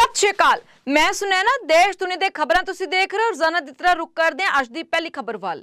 ਸਤਿ ਸ਼੍ਰੀ ਅਕਾਲ। ਮੈਂ ਸੁਨੈਨਾ, ਦੇਸ਼ ਦੁਨੀਆ ਦੇ ਖਬਰਾਂ ਤੁਸੀਂ ਦੇਖ ਰਹੇ ਹੋ ਰੋਜ਼ਾਨਾ ਦੀ ਤਰ੍ਹਾਂ ਰੁਕ ਕਰਦੇ ਹਾਂ ਅੱਜ ਦੀ ਪਹਿਲੀ ਖਬਰ ਵੱਲ।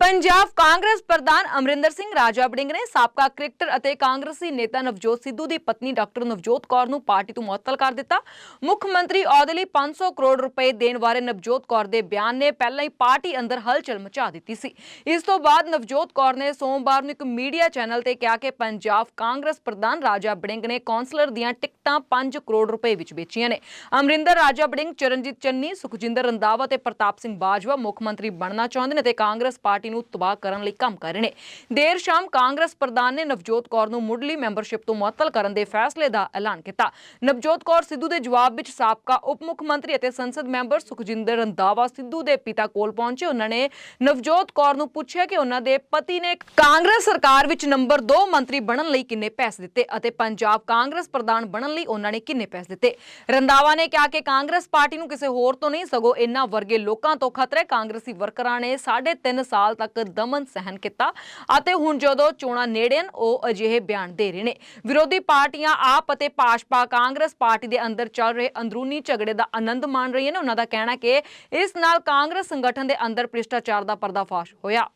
ਪੰਜਾਬ ਕਾਂਗਰਸ ਪ੍ਰਧਾਨ ਅਮਰਿੰਦਰ ਸਿੰਘ ਰਾਜਾ ਬੜਿੰਗ ਨੇ ਸਾਬਕਾ ਕ੍ਰਿਕਟਰ ਅਤੇ ਕਾਂਗਰਸੀ ਨੇਤਾ ਨਵਜੋਤ ਸਿੱਧੂ ਦੀ ਪਤਨੀ ਡਾਕਟਰ ਨਵਜੋਤ ਕੌਰ ਨੂੰ ਪਾਰਟੀ ਤੋਂ ਮੁਅੱਤਲ ਕਰ ਦਿੱਤਾ। ਮੁੱਖ ਮੰਤਰੀ ਅਹੁਦੇ ਲਈ 500 ਕਰੋੜ ਰੁਪਏ ਦੇਣ ਬਾਰੇ ਨਵਜੋਤ ਕੌਰ ਦੇ ਬਿਆਨ ਨੇ ਪਹਿਲਾਂ ਹੀ ਪਾਰਟੀ ਅੰਦਰ ਹਲਚਲ ਮਚਾ ਦਿੱਤੀ ਸੀ। ਇਸ ਤੋਂ ਬਾਅਦ ਨਵਜੋਤ ਕੌਰ ਨੇ ਸੋਮਵਾਰ ਨੂੰ ਇੱਕ ਮੀਡੀਆ ਚੈਨਲ ਤੇ ਕਿਹਾ ਕਿ ਪੰਜਾਬ ਕਾਂਗਰਸ ਪ੍ਰਧਾਨ ਰਾਜਾ ਬੜਿੰਗ ਨੇ ਕੌਂਸਲਰ ਦੀਆਂ ਟਿਕਟਾਂ 5 ਕਰੋੜ ਰੁਪਏ ਵਿੱਚ ਵੇਚੀਆਂ ਨੇ। ਅਮਰਿੰਦਰ ਰਾਜਾ ਬੜਿੰਗ ਚਰਨਜੀਤ ਚੰਨੀ, ਸੁਖਜਿੰਦਰ ਰੰਦਾਵਾ ਤੇ ਪ੍ਰਤਾਪ ਸਿੰਘ ਬਾਜਵਾ ਮੁੱਖ ਮੰਤਰੀ ਬਣਨਾ ਚਾਹੁੰਦੇ ਨੇ ਤੇ ਕਾਂਗਰਸ ਪਾਰਟੀ ਨੂੰ ਤਬਾਹ ਕਰਨ ਲਈ ਕੰਮ ਕਰ ਰਹੇ ਨੇ। ਦੇਰ ਸ਼ਾਮ ਕਾਂਗਰਸ ਪ੍ਰਧਾਨ ਨੇ ਨਵਜੋਤ ਕੌਰ ਨੂੰ ਮੁੱਢਲੀ ਮੈਂਬਰਸ਼ਿਪ ਤੋਂ ਮੁਅੱਤਲ ਕਰਨ ਦੇ ਫੈਸਲੇ ਦਾ ਐਲਾਨ ਕੀਤਾ। ਨਵਜੋਤ ਕੌਰ ਸਿੱਧੂ ਦੇ ਜਵਾਬ ਵਿੱਚ ਸਾਬਕਾ ਉਪ ਮੁੱਖ ਮੰਤਰੀ ਅਤੇ ਸੰਸਦ ਮੈਂਬਰ ਸੁਖਜਿੰਦਰ ਰੰਦਾਵਾ ਸਿੱਧੂ ਦੇ ਪਿਤਾ ਕੋਲ ਪਹੁੰਚੇ। ਉਹਨਾਂ ਨੇ ਨਵਜੋਤ ਕੌਰ ਨੂੰ ਪੁੱਛਿਆ ਕਿ ਉਹਨਾਂ ਦੇ ਪਤੀ ਨੇ ਕਾਂਗਰਸ ਸਰਕਾਰ ਵਿੱਚ ਨੰਬਰ 2 ਮੰਤਰੀ ਬਣਨ ਲਈ ਕਿੰਨੇ ਪੈਸੇ ਦਿੱਤੇ ਅਤੇ ਪੰਜਾਬ ਕਾਂਗਰਸ ਪ੍ਰਧਾਨ ਬਣਨ ਲਈ ਉਹਨਾਂ ਨੇ ਕਿੰਨੇ ਪੈਸੇ ਦਿੱਤੇ। ਰੰਦਾਵਾ ਨੇ ਕਿਹਾ ਕਿ ਕਾਂਗਰਸ ਪਾਰਟੀ ਨੂੰ ਕਿਸੇ ਹੋਰ ਤੋਂ ਨਹੀਂ, ਸਗੋਂ ਇਨ੍ਹਾਂ ਵਰਗੇ ਲੋਕਾਂ ਤੋਂ ਖਤਰਾ ਹੈ ਕਾਂਗਰਸੀ ਵਰਕਰਾਂ ਨੇ 3.5 ਸਾਲ ਤੱਕ ਦਮਨ ਸਹਿਨ ਕੀਤਾ ਅਤੇ ਹੁਣ ਜਦੋਂ ਚੋਣਾਂ ਨੇੜੇ ਹਨ, ਉਹ ਅਜਿਹੇ ਬਿਆਨ ਦੇ ਰਹੇ ਨੇ। ਵਿਰੋਧੀ ਪਾਰਟੀਆਂ ਆਪ ਅਤੇ ਭਾਜਪਾ, ਕਾਂਗਰਸ ਪਾਰਟੀ ਦੇ ਅੰਦਰ ਚੱਲ ਰਹੇ ਅੰਦਰੂਨੀ ਝਗੜੇ ਦਾ ਆਨੰਦ ਮਾਣ ਰਹੀਆਂ ਨੇ। ਉਹਨਾਂ ਦਾ ਕਹਿਣਾ ਕਿ ਇਸ ਨਾਲ ਕਾਂਗਰਸ ਸੰਗਠਨ ਦੇ ਅੰਦਰ ਭ੍ਰਿਸ਼ਟਾਚਾਰ ਦਾ ਪਰਦਾਫਾਸ਼ ਹੋਇਆ।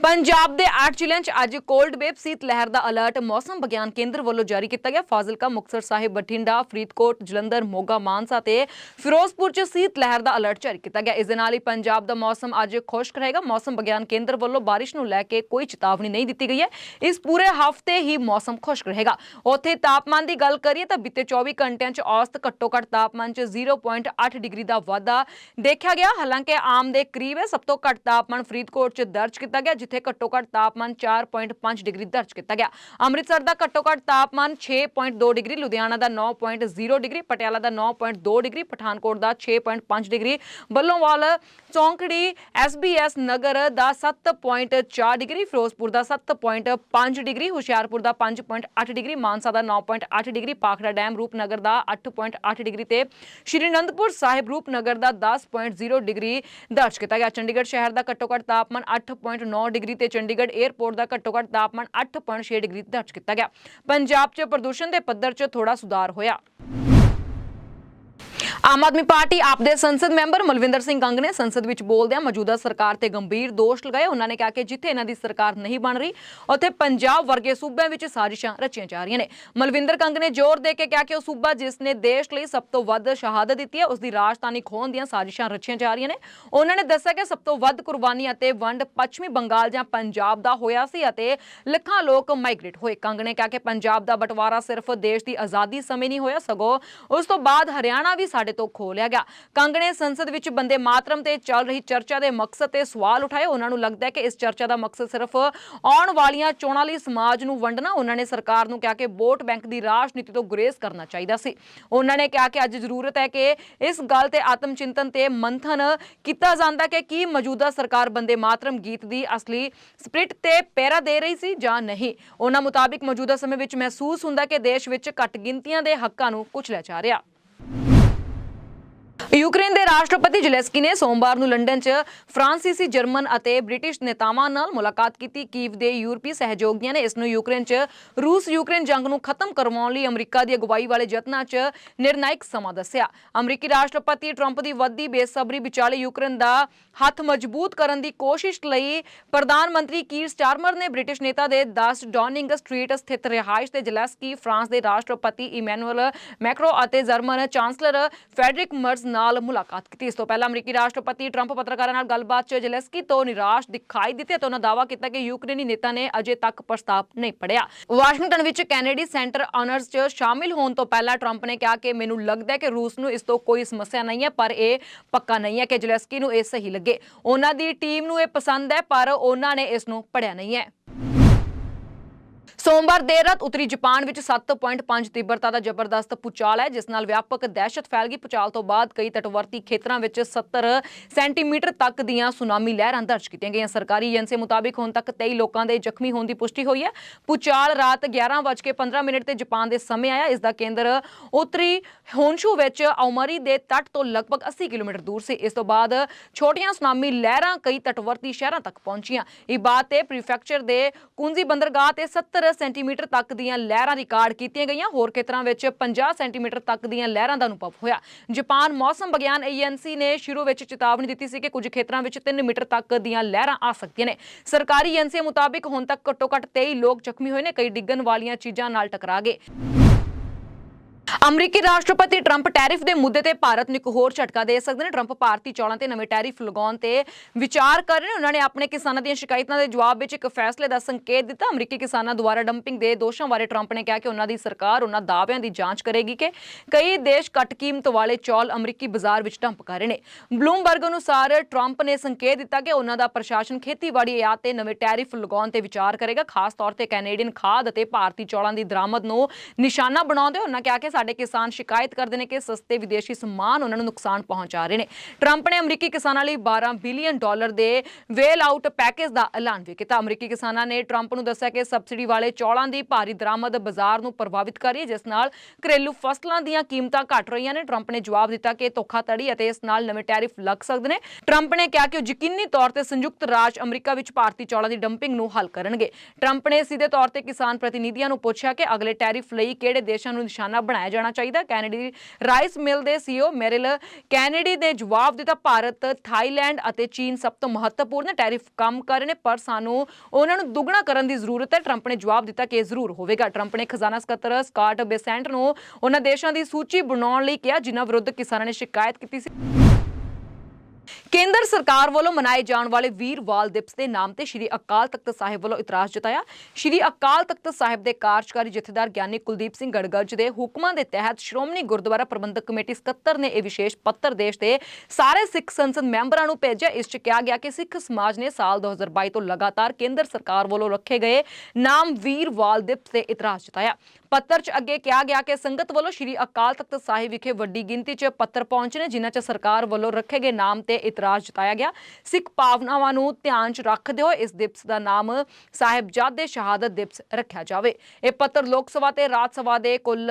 ਪੰਜਾਬ ਦੇ 8 ਜ਼ਿਲ੍ਹਿਆਂ 'ਚ ਅੱਜ ਕੋਲਡ ਵੇਵ ਸੀਤ ਲਹਿਰ ਦਾ ਅਲਰਟ ਮੌਸਮ ਵਿਗਿਆਨ ਕੇਂਦਰ ਵੱਲੋਂ ਜਾਰੀ ਕੀਤਾ ਗਿਆ। ਫਾਜ਼ਿਲਕਾ, ਮੁਕਤਸਰ ਸਾਹਿਬ, ਬਠਿੰਡਾ, ਫਰੀਦਕੋਟ, ਜਲੰਧਰ, ਮੋਗਾ, ਮਾਨਸਾ ਤੇ ਫਿਰੋਜ਼ਪੁਰ 'ਚ ਸੀਤ ਲਹਿਰ ਦਾ ਅਲਰਟ ਜਾਰੀ ਕੀਤਾ ਗਿਆ। ਇਸ ਦੇ ਨਾਲ ਹੀ ਪੰਜਾਬ ਦਾ ਮੌਸਮ ਅੱਜ ਖੁਸ਼ਕ ਰਹੇਗਾ। ਮੌਸਮ ਵਿਗਿਆਨ ਕੇਂਦਰ ਵੱਲੋਂ ਬਾਰਿਸ਼ ਨੂੰ ਲੈ ਕੇ ਕੋਈ ਚੇਤਾਵਨੀ ਨਹੀਂ ਦਿੱਤੀ ਗਈ ਹੈ। ਇਸ ਪੂਰੇ ਹਫ਼ਤੇ ਹੀ ਮੌਸਮ ਖੁਸ਼ਕ ਰਹੇਗਾ। ਉੱਥੇ ਤਾਪਮਾਨ ਦੀ ਗੱਲ ਕਰੀਏ ਤਾਂ ਬੀਤੇ 24 ਘੰਟਿਆਂ 'ਚ ਔਸਤ ਘੱਟੋ ਘੱਟ ਤਾਪਮਾਨ 'ਚ 0.8 ਡਿਗਰੀ ਦਾ ਵਾਧਾ ਦੇਖਿਆ ਗਿਆ। ਹਾਲਾਂਕਿ ਆਮ ਦੇ ਕਰੀਬ ਹੈ। ਸਭ ਤੋਂ ਘੱਟ ਤਾਪਮਾਨ ਫਰੀਦਕੋਟ 'ਚ ਦਰਜ ਕੀਤਾ ਗਿਆ ਜਿੱਥੇ ਘੱਟੋ ਘੱਟ ਤਾਪਮਾਨ 4.5 ਡਿਗਰੀ ਦਰਜ ਕੀਤਾ ਗਿਆ। ਅੰਮ੍ਰਿਤਸਰ ਦਾ ਘੱਟੋ ਘੱਟ ਤਾਪਮਾਨ 6.2 ਡਿਗਰੀ, ਲੁਧਿਆਣਾ ਦਾ 9.0 ਡਿਗਰੀ, ਪਟਿਆਲਾ ਦਾ 9.2 ਡਿਗਰੀ, ਪਠਾਨਕੋਟ ਦਾ 6.5 ਡਿਗਰੀ, ਬੱਲੋਂਵਾਲ, ਚੌਂਕੜੀ ਐਸਬੀਐਸ ਨਗਰ ਦਾ 7.4 ਡਿਗਰੀ, ਫਿਰੋਜ਼ਪੁਰ ਦਾ 7.5 ਡਿਗਰੀ, ਹੁਸ਼ਿਆਰਪੁਰ ਦਾ 5.8 ਡਿਗਰੀ, ਮਾਨਸਾ ਦਾ 9.8 ਡਿਗਰੀ, ਪਾਖੜਾ ਡੈਮ, ਰੂਪਨਗਰ ਦਾ 8.8 ਡਿਗਰੀ ਤੇ ਸ਼੍ਰੀ ਅਨੰਦਪੁਰ ਸਾਹਿਬ ਰੂਪਨਗਰ ਦਾ 10.0 ਡਿਗਰੀ ਦਰਜ ਕੀਤਾ ਗਿਆ। ਚੰਡੀਗੜ੍ਹ ਸ਼ਹਿਰ ਦਾ ਘੱਟੋ ਘੱਟ ਤਾਪਮਾਨ 8.9 ਡਿਗਰੀ ਤੇ ਚੰਡੀਗੜ੍ਹ 에ਅਰਪੋਰਟ ਦਾ ਘੱਟੋ ਘੱਟ ਤਾਪਮਾਨ 8.6 ਡਿਗਰੀ ਦਰਜ ਕੀਤਾ ਗਿਆ। ਪੰਜਾਬ 'ਚ ਪ੍ਰਦੂਸ਼ਣ ਦੇ ਪੱਧਰ 'ਚ ਥੋੜਾ ਸੁਧਾਰ ਹੋਇਆ। ਆਮ ਆਦਮੀ ਪਾਰਟੀ ਆਪ ਦੇ ਸੰਸਦ ਮੈਂਬਰ ਮਲਵਿੰਦਰ ਸਿੰਘ ਕੰਗ ਨੇ ਸੰਸਦ ਵਿੱਚ ਬੋਲਦਿਆਂ ਮੌਜੂਦਾ ਸਰਕਾਰ ਤੇ ਗੰਭੀਰ ਦੋਸ਼ ਲਗਾਏ। ਉਹਨਾਂ ਨੇ ਕਿਹਾ ਕਿ ਜਿੱਥੇ ਇਹਨਾਂ ਦੀ ਸਰਕਾਰ ਨਹੀਂ ਬਣ ਰਹੀ, ਉੱਥੇ ਪੰਜਾਬ ਵਰਗੇ ਸੂਬਿਆਂ ਵਿੱਚ ਸਾਜ਼ਿਸ਼ਾਂ ਰਚੀਆਂ ਜਾ ਰਹੀਆਂ ਨੇ। ਮਲਵਿੰਦਰ ਕੰਗ ਨੇ ਜ਼ੋਰ ਦੇ ਕੇ ਕਿਹਾ ਕਿ ਉਹ ਸੂਬਾ ਜਿਸ ਨੇ ਦੇਸ਼ ਲਈ ਸਭ ਤੋਂ ਵੱਧ ਸ਼ਹਾਦਤ ਦਿੱਤੀ ਹੈ ਉਸ ਦੀ ਰਾਜਧਾਨੀ ਖੋਹਣ ਦੀਆਂ ਸਾਜ਼ਿਸ਼ਾਂ ਰਚੀਆਂ ਜਾ ਰਹੀਆਂ ਨੇ। ਉਹਨਾਂ ਨੇ ਦੱਸਿਆ ਕਿ ਸਭ ਤੋਂ ਵੱਧ ਕੁਰਬਾਨੀ ਅਤੇ ਵੰਡ ਪੱਛਮੀ ਬੰਗਾਲ ਜਾਂ ਪੰਜਾਬ ਦਾ ਹੋਇਆ ਸੀ ਅਤੇ ਲੱਖਾਂ ਲੋਕ ਮਾਈਗ੍ਰੇਟ ਹੋਏ। ਕੰਗ ਨੇ ਕਿਹਾ ਕਿ ਪੰਜਾਬ ਦਾ ਬਟਵਾਰਾ ਸਿਰਫ ਦੇਸ਼ ਦੀ ਆਜ਼ਾਦੀ ਸਮੇਂ ਨਹੀਂ ਹੋਇਆ, ਸਗੋਂ ਉਸ ਤੋਂ ਬਾਅਦ ਹਰਿਆਣਾ ਵੀ ਸਾਡੇ ਤੋਂ ਖੋਹ ਲਿਆ ਗਿਆ। ਕੰਗ ਨੇ ਸੰਸਦ ਵਿੱਚ ਬੰਦੇ ਮਾਤਰਮ ਤੇ ਚੱਲ ਰਹੀ ਚਰਚਾ ਦੇ ਮਕਸਦ ਤੇ ਸਵਾਲ ਉਠਾਏ। ਉਹਨਾਂ ਨੂੰ ਲੱਗਦਾ ਹੈ ਕਿ ਇਸ ਚਰਚਾ ਦਾ ਮਕਸਦ ਸਿਰਫ ਆਉਣ ਵਾਲੀਆਂ ਚੋਣਾਂ ਲਈ ਸਮਾਜ ਨੂੰ ਵੰਡਣਾ, ਉਹਨਾਂ ਨੇ ਸਰਕਾਰ ਨੂੰ ਕਿਹਾ ਕਿ ਵੋਟ ਬੈਂਕ ਦੀ ਰਾਜਨੀਤੀ ਤੋਂ ਗੁਰੇਜ਼ ਕਰਨਾ ਚਾਹੀਦਾ ਸੀ। ਉਹਨਾਂ ਨੇ ਕਿਹਾ ਕਿ ਅੱਜ ਜ਼ਰੂਰਤ ਹੈ ਕਿ ਇਸ ਗੱਲ ਤੇ ਆਤਮ ਚਿੰਤਨ ਤੇ ਮੰਥਨ ਕੀਤਾ ਜਾਂਦਾ ਕਿ ਕੀ ਮੌਜੂਦਾ ਸਰਕਾਰ ਬੰਦੇ ਮਾਤਰਮ ਗੀਤ ਦੀ ਅਸਲੀ ਸਪਿਰਿਟ ਤੇ ਪੈਰਾ ਦੇ ਰਹੀ ਸੀ ਜਾਂ ਨਹੀਂ। ਉਹਨਾਂ ਮੁਤਾਬਿਕ ਮੌਜੂਦਾ ਸਮੇਂ ਵਿੱਚ ਮਹਿਸੂਸ ਹੁੰਦਾ ਕਿ ਦੇਸ਼ ਵਿੱਚ ਘੱਟ ਗਿਣਤੀਆਂ ਦੇ ਹੱਕਾਂ ਨੂੰ ਕੁਚਲਿਆ ਜਾ ਰਿਹਾ। ਯੂਕਰੇਨ ਦੇ ਰਾਸ਼ਟਰਪਤੀ ਜ਼ੈਲੈਂਸਕੀ ਨੇ ਸੋਮਵਾਰ ਨੂੰ ਲੰਡਨ 'ਚ ਫਰਾਂਸੀਸੀ, ਜਰਮਨ ਅਤੇ ਬ੍ਰਿਟਿਸ਼ ਨੇਤਾਵਾਂ ਨਾਲ ਮੁਲਾਕਾਤ ਕੀਤੀ। ਕੀਵ ਦੇ ਯੂਰਪੀ ਸਹਿਯੋਗੀਆਂ ਨੇ ਇਸ ਨੂੰ ਯੂਕਰੇਨ 'ਚ ਰੂਸ ਯੂਕਰੇਨ ਜੰਗ ਨੂੰ ਖਤਮ ਕਰਵਾਉਣ ਲਈ ਅਮਰੀਕਾ ਦੀ ਅਗਵਾਈ ਵਾਲੇ ਯਤਨਾਂ 'ਚ ਨਿਰਣਾਇਕ ਸਮਾਂ ਦੱਸਿਆ। ਅਮਰੀਕੀ ਰਾਸ਼ਟਰਪਤੀ ਟਰੰਪ ਦੀ ਵੱਧਦੀ ਬੇਸਬਰੀ ਵਿਚਾਲੇ ਯੂਕਰੇਨ ਦਾ ਹੱਥ ਮਜ਼ਬੂਤ ਕਰਨ ਦੀ ਕੋਸ਼ਿਸ਼ ਲਈ ਪ੍ਰਧਾਨ ਮੰਤਰੀ ਕੀਰ ਸਟਾਰਮਰ ਨੇ ਬ੍ਰਿਟਿਸ਼ ਨੇਤਾ ਦੇ 10 ਡਾਊਨਿੰਗ ਸਟਰੀਟ ਸਥਿਤ ਰਿਹਾਇਸ਼ ਤੇ ਜ਼ੈਲੈਂਸਕੀ, ਫਰਾਂਸ ਦੇ ਰਾਸ਼ਟਰਪਤੀ ਇਮੈਨੂਅਲ ਮੈਕਰੋ ਅਤੇ ਜਰਮਨ ਚਾਂਸਲਰ ਫੈਡਰਿਕ ਮਰਜ਼ ਨਾਲ ਮੁਲਾਕਾਤ ਕੀਤੀ। ਇਸ ਤੋਂ ਪਹਿਲਾਂ ਅਮਰੀਕੀ ਰਾਸ਼ਟਰਪਤੀ ਟਰੰਪ ਪੱਤਰਕਾਰਾਂ ਨਾਲ ਗੱਲਬਾਤ 'ਚ ਜ਼ੈਲੈਂਸਕੀ ਤੋਂ ਨਿਰਾਸ਼ ਦਿਖਾਈ ਦਿੱਤੇ ਤੇ ਉਹਨਾਂ ਦਾਅਵਾ ਕੀਤਾ ਕਿ ਯੂਕਰੇਨੀ ਨੇਤਾ ਨੇ ਅਜੇ ਤੱਕ ਪ੍ਰਸਤਾਵ ਨਹੀਂ ਪੜਿਆ ਵਾਸ਼ਿੰਗਟਨ ਵਿੱਚ ਕੈਨੇਡੀ ਸੈਂਟਰ ਆਨਰਸ 'ਚ ਸ਼ਾਮਿਲ ਹੋਣ ਤੋਂ ਪਹਿਲਾਂ ਟਰੰਪ ਨੇ ਕਿਹਾ ਕਿ ਮੈਨੂੰ ਲੱਗਦਾ ਹੈ ਕਿ ਰੂਸ ਨੂੰ ਇਸ ਤੋਂ ਕੋਈ ਸਮੱਸਿਆ ਨਹੀਂ ਹੈ, ਪਰ ਇਹ ਪੱਕਾ ਨਹੀਂ ਹੈ ਕਿ ਜ਼ੈਲੈਂਸਕੀ ਨੂੰ ਇਹ ਸਹੀ ਲੱਗੇ। ਉਹਨਾਂ ਦੀ ਟੀਮ ਨੂੰ ਇਹ ਪਸੰਦ ਹੈ, ਪਰ ਉਹਨਾਂ ਨੇ ਇਸ ਨੂੰ ਪੜਿਆ ਨਹੀਂ ਹੈ। ਸੋਮਵਾਰ ਦੇਰ ਰਾਤ ਉੱਤਰੀ ਜਾਪਾਨ ਵਿੱਚ 7.5 ਤੀਬਰਤਾ ਦਾ ਜ਼ਬਰਦਸਤ ਪੁਚਾਲ ਹੈ, ਜਿਸ ਨਾਲ ਵਿਆਪਕ ਦਹਿਸ਼ਤ ਫੈਲ ਗਈ। ਪੁਚਾਲ ਤੋਂ ਬਾਅਦ ਕਈ ਤਟਵਰਤੀ ਖੇਤਰਾਂ ਵਿੱਚ 70 ਸੈਂਟੀਮੀਟਰ ਤੱਕ ਦੀਆਂ ਸੁਨਾਮੀ ਲਹਿਰਾਂ ਦਰਜ ਕੀਤੀਆਂ ਗਈਆਂ। ਸਰਕਾਰੀ ਏਜੰਸੀ ਮੁਤਾਬਿਕ ਹੁਣ ਤੱਕ 23 ਲੋਕਾਂ ਦੇ ਜ਼ਖਮੀ ਹੋਣ ਦੀ ਪੁਸ਼ਟੀ ਹੋਈ ਹੈ। ਪੁਚਾਲ ਰਾਤ 11:15 ਮਿੰਟ ਤੇ ਜਾਪਾਨ ਦੇ ਸਮੇਂ ਆਇਆ। ਇਸ ਦਾ ਕੇਂਦਰ ਉੱਤਰੀ ਹੋਨਸ਼ੂ ਵਿੱਚ ਆਉਮਰੀ ਦੇ ਤੱਟ ਤੋਂ ਲਗਭਗ 80 ਕਿਲੋਮੀਟਰ ਦੂਰ ਸੀ। ਇਸ ਤੋਂ ਬਾਅਦ ਛੋਟੀਆਂ ਸੁਨਾਮੀ ਲਹਿਰਾਂ ਕਈ ਤਟਵਰਤੀ ਸ਼ਹਿਰਾਂ ਤੱਕ ਪਹੁੰਚੀਆਂ। ਇਹ ਇਬਾਤ ਤੇ ਪ੍ਰੀਫੈਕਚਰ ਦੇ ਕੁੰਜੀ ਬੰਦਰਗਾਹ ਤੇ 70 ਸੈਂਟੀਮੀਟਰ ਤੱਕ ਦੀਆਂ ਲਹਿਰਾਂ ਰਿਕਾਰਡ ਕੀਤੀਆਂ ਗਈਆਂ। ਹੋਰ ਖੇਤਰਾਂ ਵਿੱਚ 50 ਸੈਂਟੀਮੀਟਰ ਤੱਕ ਦੀਆਂ ਲਹਿਰਾਂ ਦਾ ਅਨੁਭਵ ਹੋਇਆ। ਜਾਪਾਨ ਮੌਸਮ ਵਿਗਿਆਨ ਏਜੰਸੀ ਨੇ ਸ਼ੁਰੂ ਵਿੱਚ ਚੇਤਾਵਨੀ ਦਿੱਤੀ ਸੀ ਕਿ ਕੁਝ ਖੇਤਰਾਂ ਵਿੱਚ 3 ਮੀਟਰ ਤੱਕ ਦੀਆਂ ਲਹਿਰਾਂ ਆ ਸਕਦੀਆਂ ਨੇ। ਸਰਕਾਰੀ ਏਜੰਸੀਆਂ ਮੁਤਾਬਿਕ ਹੁਣ ਤੱਕ ਘੱਟੋ-ਘੱਟ 23 ਲੋਕ ਜ਼ਖਮੀ ਹੋਏ ਨੇ। ਕਈ ਡਿੱਗਣ ਵਾਲੀਆਂ ਚੀਜ਼ਾਂ ਨਾਲ ਟਕਰਾ ਗਏ। ਅਮਰੀਕੀ ਰਾਸ਼ਟਰਪਤੀ ਟਰੰਪ ਟੈਰਿਫ ਦੇ ਮੁੱਦੇ ਤੇ ਭਾਰਤ ਨੂੰ ਇੱਕ ਹੋਰ ਝਟਕਾ ਦੇ ਸਕਦੇ ਨੇ। ਟਰੰਪ ਭਾਰਤੀ ਚੌਲਾਂ ਤੇ ਨਵੇਂ ਟੈਰਿਫ ਲਗਾਉਣ ਤੇ ਵਿਚਾਰ ਕਰ ਰਹੇ ਨੇ। ਉਹਨਾਂ ਨੇ ਆਪਣੇ ਕਿਸਾਨਾਂ ਦੀਆਂ ਸ਼ਿਕਾਇਤਾਂ ਦੇ ਜਵਾਬ ਵਿੱਚ ਇੱਕ ਫੈਸਲੇ ਦਾ ਸੰਕੇਤ ਦਿੱਤਾ। ਅਮਰੀਕੀ ਕਿਸਾਨਾਂ ਦੁਆਰਾ ਡੰਪਿੰਗ ਦੇ ਦੋਸ਼ਾਂ ਬਾਰੇ ਟਰੰਪ ਨੇ ਕਿਹਾ ਕਿ ਉਹਨਾਂ ਦੀ ਸਰਕਾਰ ਉਹਨਾਂ ਦਾਅਵਿਆਂ ਦੀ ਜਾਂਚ ਕਰੇਗੀ ਕਿ ਕਈ ਦੇਸ਼ ਘੱਟ ਕੀਮਤ ਵਾਲੇ ਚੌਲ ਅਮਰੀਕੀ ਬਾਜ਼ਾਰ ਵਿੱਚ ਡੰਪ ਕਰ ਰਹੇ ਨੇ। ਬਲੂਮਬਰਗ ਅਨੁਸਾਰ ਟਰੰਪ ਨੇ ਸੰਕੇਤ ਦਿੱਤਾ ਕਿ ਉਹਨਾਂ ਦਾ ਪ੍ਰਸ਼ਾਸਨ ਖੇਤੀਬਾੜੀ ਆਯਾਤ ਤੇ ਨਵੇਂ ਟੈਰਿਫ ਲਗਾਉਣ ਤੇ ਵਿਚਾਰ ਕਰੇਗਾ। ਖਾਸ ਤੌਰ ਤੇ ਕੈਨੇਡੀਅਨ ਖਾਦ ਅਤੇ ਭਾਰਤੀ ਚੌਲਾਂ ਦੀ ਦਰਾਮਦ ਨੂੰ ਨਿਸ਼ਾਨਾ ਬਣਾਉਂਦੇ ਉਹਨਾਂ ਕਿਹਾ ਕਿ ਸਾਡੇ ਕਿਸਾਨ ਸ਼ਿਕਾਇਤ ਕਰਦੇ ਨੇ ਕਿ ਸਸਤੇ ਵਿਦੇਸ਼ੀ ਸਮਾਨ ਉਹਨਾਂ ਨੂੰ ਨੁਕਸਾਨ ਪਹੁੰਚਾ ਰਹੇ ਨੇ। ਟਰੰਪ ਨੇ ਅਮਰੀਕੀ ਕਿਸਾਨਾਂ ਲਈ 12 ਬਿਲੀਅਨ ਡਾਲਰ ਦੇ ਵੇਲ ਆਊਟ ਪੈਕੇਜ ਦਾ ਐਲਾਨ ਵੀ ਕੀਤਾ। ਅਮਰੀਕੀ ਕਿਸਾਨਾਂ ਨੇ ਟਰੰਪ ਨੂੰ ਦੱਸਿਆ ਕਿ ਸਬਸਿਡੀ ਵਾਲੇ ਚੌਲਾਂ ਦੀ ਭਾਰੀ ਦਰਾਮਦ ਬਾਜ਼ਾਰ ਨੂੰ ਪ੍ਰਭਾਵਿਤ ਕਰ ਰਹੀ ਹੈ, ਜਿਸ ਨਾਲ ਘਰੇਲੂ ਫਸਲਾਂ ਦੀਆਂ ਕੀਮਤਾਂ ਘਟ ਰਹੀਆਂ ਨੇ। ਟਰੰਪ ਨੇ ਜਵਾਬ ਦਿੱਤਾ ਕਿ ਧੋਖਾਧੜੀ ਅਤੇ ਇਸ ਨਾਲ ਨਵੇਂ ਟੈਰਿਫ ਲੱਗ ਸਕਦੇ ਨੇ। ਟਰੰਪ ਨੇ ਕਿਹਾ ਕਿ ਉਹ ਯਕੀਨੀ ਤੌਰ ਤੇ ਸੰਯੁਕਤ ਰਾਜ ਅਮਰੀਕਾ ਵਿੱਚ ਭਾਰਤੀ ਚੌਲਾਂ ਦੀ ਡੰਪਿੰਗ ਨੂੰ ਹੱਲ ਕਰਨਗੇ। ਟਰੰਪ ਨੇ ਸਿੱਧੇ ਤੌਰ ਤੇ ਕਿਸਾਨ ਪ੍ਰਤੀਨਿਧੀਆਂ ਨੂੰ ਪੁੱਛਿਆ ਕਿ ਅਗਲੇ ਟੈਰਿਫ ਲਈ ਕਿਹੜੇ ਦੇਸ਼ਾਂ ਨੂੰ ਨਿਸ਼ਾਨਾ ਬਣਾਇਆ ਜਾਣਾ ਚਾਹੀਦਾ। ਕੈਨੇਡੀ ਰਾਈਸ ਮਿਲ ਦੇ ਸੀਓ ਮੈਰਿਲ। ਕੈਨੇਡੀ ਨੇ ਜਵਾਬ ਦਿੱਤਾ ਭਾਰਤ, ਥਾਈਲੈਂਡ ਅਤੇ ਚੀਨ ਸਭ ਤੋਂ ਮਹੱਤਵਪੂਰਨ ਟੈਰਿਫ ਕੰਮ ਕਰ ਰਹੇ ਨੇ, ਪਰ ਸਾਨੂੰ ਉਹਨਾਂ ਨੂੰ ਦੁੱਗਣਾ ਕਰਨ ਦੀ ਜ਼ਰੂਰਤ ਹੈ। ਟਰੰਪ ਨੇ ਜਵਾਬ ਦਿੱਤਾ ਕਿ ਇਹ ਜ਼ਰੂਰ ਹੋਵੇਗਾ। ਟਰੰਪ ਨੇ ਖਜ਼ਾਨਾ ਸਕੱਤਰ ਸਕਾਟ ਬੇਸੈਂਟ ਨੂੰ ਉਹਨਾਂ ਦੇਸ਼ਾਂ ਦੀ ਸੂਚੀ ਬਣਾਉਣ ਲਈ ਕਿਹਾ, ਜਿਨ੍ਹਾਂ ਵਿਰੁੱਧ ਕਿਸਾਨਾਂ ਨੇ ਸ਼ਿਕਾਇਤ ਕੀਤੀ ਸੀ। ਕੇਂਦਰ ਸਰਕਾਰ ਵੱਲੋਂ ਮਨਾਏ ਜਾਣ ਵਾਲੇ ਵੀਰਵਾਲ ਦਿਵਸ ਦੇ ਨਾਮ ਤੇ ਸ਼੍ਰੀ ਅਕਾਲ ਤਖਤ ਸਾਹਿਬ ਵੱਲੋਂ ਇਤਰਾਜ਼ ਜਤਾਇਆ। ਸ਼੍ਰੀ ਅਕਾਲ ਤਖਤ ਸਾਹਿਬ ਦੇ ਕਾਰਜਕਾਰੀ ਜਥੇਦਾਰ ਗਿਆਨੀ ਕੁਲਦੀਪ ਸਿੰਘ ਗੜਗੜ ਦੇ ਹੁਕਮਾਂ ਦੇ ਤਹਿਤ ਸ਼੍ਰੋਮਣੀ ਗੁਰਦੁਆਰਾ ਪ੍ਰਬੰਧਕ ਕਮੇਟੀ ਸਕੱਤਰ ਨੇ ਇਹ ਵਿਸ਼ੇਸ਼ ਪੱਤਰ ਦੇਸ਼ ਦੇ ਸਾਰੇ ਸਿੱਖ ਸੰਸਦ ਮੈਂਬਰਾਂ ਨੂੰ ਭੇਜਿਆ। ਇਸ 'ਚ ਕਿਹਾ ਗਿਆ ਕਿ ਸਿੱਖ ਸਮਾਜ ਨੇ ਸਾਲ 2022 ਤੋਂ ਲਗਾਤਾਰ ਕੇਂਦਰ ਸਰਕਾਰ ਵੱਲੋਂ ਰੱਖੇ ਗਏ ਨਾਮ ਵੀਰਵਾਲ ਦਿਵਸ ਤੇ ਇਤਰਾਜ਼ ਜਤਾਇਆ। ਪੱਤਰ 'ਚ ਅੱਗੇ ਕਿਹਾ ਗਿਆ ਕਿ ਸੰਗਤ ਵੱਲੋਂ ਸ਼੍ਰੀ ਅਕਾਲ ਤਖਤ ਸਾਹਿਬ ਵਿਖੇ ਵੱਡੀ ਗਿਣਤੀ 'ਚ ਪੱਤਰ ਪਹੁੰਚੇ ਨੇ, ਜਿਨ੍ਹਾਂ 'ਚ ਸਰਕਾਰ ਵੱਲੋਂ ਰੱਖੇ ਗਏ ਨਾਮ ਤੇ ਇਤਰਾਜ਼ ਜਤਾਇਆ ਗਿਆ। ਸਿੱਖ ਭਾਵਨਾਵਾਂ ਨੂੰ ਧਿਆਨ 'ਚ ਰੱਖਦੇ ਹੋਏ ਇਸ ਦਿਵਸ ਦਾ ਨਾਮ ਸਾਹਿਬਜ਼ਾਦੇ ਸ਼ਹਾਦਤ ਦਿਵਸ ਰੱਖਿਆ ਜਾਵੇ। ਇਹ ਪੱਤਰ ਲੋਕ ਸਭਾ ਤੇ ਰਾਜ ਸਭਾ ਦੇ ਕੁੱਲ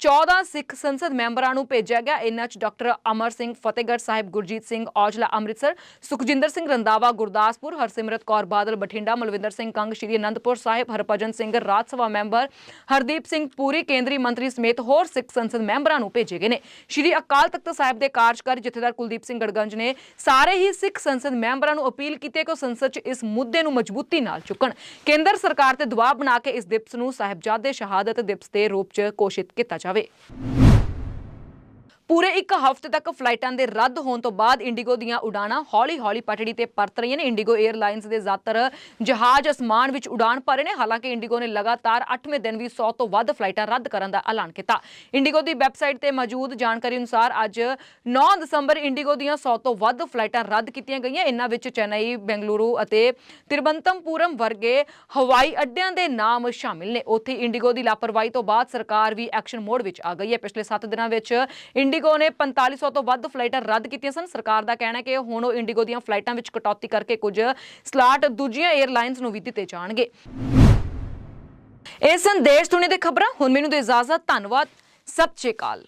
14 ਸਿੱਖ ਸੰਸਦ ਮੈਂਬਰਾਂ ਨੂੰ ਭੇਜਿਆ ਗਿਆ। ਇਹਨਾਂ 'ਚ ਡਾਕਟਰ ਅਮਰ ਸਿੰਘ ਫਤਿਹਗੜ੍ਹ ਸਾਹਿਬ, ਗੁਰਜੀਤ ਸਿੰਘ ਔਜਲਾ ਅੰਮ੍ਰਿਤਸਰ, ਸੁਖਜਿੰਦਰ ਸਿੰਘ ਰੰਦਾਵਾ ਗੁਰਦਾਸਪੁਰ, ਹਰਸਿਮਰਤ ਕੌਰ ਬਾਦਲ, ਬਠਿੰਡਾ, ਮਲਵਿੰਦਰ ਸਿੰਘ ਕੰਗ, ਸ਼੍ਰੀ ਅਨੰਦਪੁਰ ਸਾਹਿਬ, ਹਰਭਜਨ ਸਿੰਘ, ਰਾਜ ਸਭਾ ਮੈਂਬਰ, ਹਰਦੀਪ ਸਿੰਘ ਪੂਰੀ, ਕੇਂਦਰੀ ਮੰਤਰੀ ਸਮੇਤ ਹੋਰ ਸਿੱਖ ਸੰਸਦ ਮੈਂਬਰਾਂ ਨੂੰ ਭੇਜੇ ਗਏ ਨੇ। ਸ਼੍ਰੀ ਅਕਾਲ ਤਖਤ ਸਾਹਿਬ ਦੇ ਕਾਰਜਕਾਰੀ ਜਥੇਦਾਰ ਕੁਲਦੀਪ ਸਿੰਘ ਗੜਗੰਜ ਨੇ ਸਾਰੇ ਹੀ ਸਿੱਖ ਸੰਸਦ ਮੈਂਬਰਾਂ ਨੂੰ ਅਪੀਲ ਕੀਤੀ ਕਿ ਉਹ ਸੰਸਦ 'ਚ ਇਸ ਮੁੱਦੇ ਨੂੰ ਮਜ਼ਬੂਤੀ ਨਾਲ ਚੁੱਕਣ। ਕੇਂਦਰ ਸਰਕਾਰ ਤੇ ਦਬਾਅ ਬਣਾ ਕੇ ਇਸ ਦਿਵਸ ਨੂੰ ਸਾਹਿਬਜ਼ਾਦੇ ਸ਼ਹਾਦਤ ਦਿਵਸ ਦੇ ਰੂਪ 'ਚ ਘੋਸ਼ਿਤ ਕੀਤਾ ਜਾਵੇ। ਪੂਰੇ ਇੱਕ ਹਫ਼ਤੇ ਤੱਕ ਫਲਾਈਟਾਂ ਦੇ ਰੱਦ ਹੋਣ ਤੋਂ ਬਾਅਦ ਇੰਡੀਗੋ ਦੀਆਂ ਉਡਾਣਾਂ ਹੌਲੀ-ਹੌਲੀ ਪਟੜੀ ਤੇ ਪਰਤ ਰਹੀਆਂ ਨੇ। ਇੰਡੀਗੋ 에ਅਰਲਾਈਨਸ ਦੇ ਜ਼ਿਆਦਾਤਰ ਜਹਾਜ਼ ਅਸਮਾਨ ਵਿੱਚ ਉਡਾਣ ਭਰੇ ਨੇ। ਹਾਲਾਂਕਿ ਇੰਡੀਗੋ ਨੇ ਲਗਾਤਾਰ 8ਵੇਂ ਦਿਨ ਵੀ 100 ਤੋਂ ਵੱਧ ਫਲਾਈਟਾਂ ਰੱਦ ਕਰਨ ਦਾ ਐਲਾਨ ਕੀਤਾ। ਇੰਡੀਗੋ ਦੀ ਵੈਬਸਾਈਟ ਤੇ ਮੌਜੂਦ ਜਾਣਕਾਰੀ ਅਨੁਸਾਰ ਅੱਜ 9 ਦਸੰਬਰ ਇੰਡੀਗੋ ਦੀਆਂ 100 ਤੋਂ ਵੱਧ ਫਲਾਈਟਾਂ ਰੱਦ ਕੀਤੀਆਂ ਗਈਆਂ। ਇਹਨਾਂ ਵਿੱਚ ਚੇਨਈ, ਬੈਂਗਲੁਰੂ ਅਤੇ ਤਿਰਬੰਤਮਪੁਰਮ ਵਰਗੇ ਹਵਾਈ ਅੱਡਿਆਂ ਦੇ ਨਾਮ ਸ਼ਾਮਿਲ ਨੇ। ਉੱਥੇ ਇੰਡੀਗੋ ਦੀ ਲਾਪਰਵਾਹੀ ਤੋਂ ਬਾਅਦ ਸਰਕਾਰ ਵੀ ਐਕਸ਼ਨ ਮੋਡ ਵਿੱਚ ਆ ਗਈ ਹੈ। ਪਿਛਲੇ 7 ਦਿਨਾਂ ਵਿੱਚ ਇੰਡੀਗੋ ਨੇ 4500 ਤੋਂ ਵੱਧ ਫਲਾਈਟਾਂ ਰੱਦ ਕੀਤੀਆਂ ਸਨ। ਸਰਕਾਰ ਦਾ ਕਹਿਣਾ ਹੈ ਕਿ ਹੁਣ ਉਹ ਇੰਡੀਗੋ ਦੀਆਂ ਫਲਾਈਟਾਂ ਵਿੱਚ ਕਟੌਤੀ ਕਰਕੇ ਕੁਝ ਸਲਾਟ ਦੂਜੀਆਂ 에ਅਰਲਾਈਨਸ ਨੂੰ ਵੀ ਦਿੱਤੇ ਜਾਣਗੇ। ਇਹ ਸੰਦੇਸ਼ ਦੁਨੀਆ ਦੇ ਖਬਰਾਂ। ਹੁਣ ਮੈਨੂੰ ਦੇ ਇਜਾਜ਼ਤ, ਧੰਨਵਾਦ। ਸਤਿ ਸ਼੍ਰੀ ਅਕਾਲ।